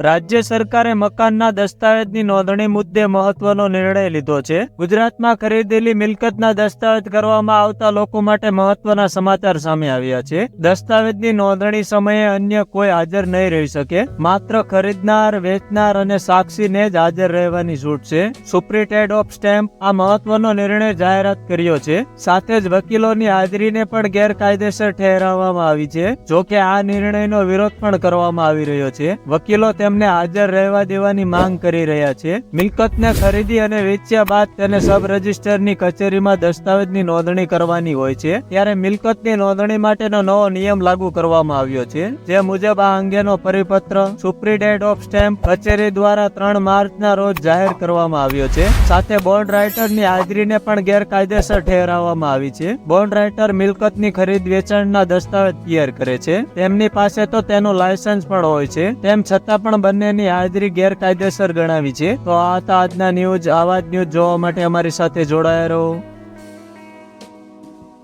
રાજ્ય સરકારે મકાનના દસ્તાવેજની નોંધણી મુદ્દે મહત્વનો નિર્ણય લીધો છે. ગુજરાતમાં ખરીદેલી મિલકતના દસ્તાવેજ કરવામાં આવતા લોકો માટે મહત્વના સમાચાર સામે આવ્યા છે. દસ્તાવેજની નોંધણી સમયે અન્ય કોઈ હાજર નહીં રહી શકે. માત્ર ખરીદનાર, વેચનાર અને સાક્ષીને જ હાજર રહેવાની છૂટ છે. સુપ્રિટેડ ઓફ સ્ટેમ્પ આ મહત્વનો નિર્ણય જાહેરાત કર્યો છે. સાથે જ વકીલોની હાજરીને પણ ગેરકાયદેસર ઠેરવવામાં આવી છે. જો કે આ નિર્ણયનો વિરોધ પણ કરવામાં આવી રહ્યો છે. વકીલો તેમને હાજર રહેવા દેવાની માંગ કરી રહ્યા છે. મિલકતને ખરીદી અને વેચ્યા બાદ તેને સબ રજિસ્ટરની કચેરીમાં દસ્તાવેજની નોંધણી કરવાની હોય છે. ત્યારે મિલકતની નોંધણી માટેનો નવો નિયમ લાગુ કરવામાં આવ્યો છે, જે મુજબ આ અંગેનો પરિપત્ર સુપ્રિટેડ ઓફ સ્ટેમ્પ, કચેરી દ્વારા ત્રણ માર્ચના રોજ જાહેર કરવામાં આવ્યો છે. સાથે બોન્ડ રાઇટરની હાજરીને પણ ગેરકાયદેસર ઠેરાવવામાં આવી છે. બોન્ડ રાઇટર મિલકતની ખરીદ વેચાણના દસ્તાવેજ તૈયાર કરે છે. તેમની પાસે તો તેનું લાયસન્સ પણ હોય છે. તેમ છતાં પણ બંનેની હાજરી ગેરકાયદેસર ગણાવી છે. તો આ હતા આજના ન્યૂઝ આવા જ ન્યૂઝ જોવા માટે અમારી સાથે જોડાયા રહો.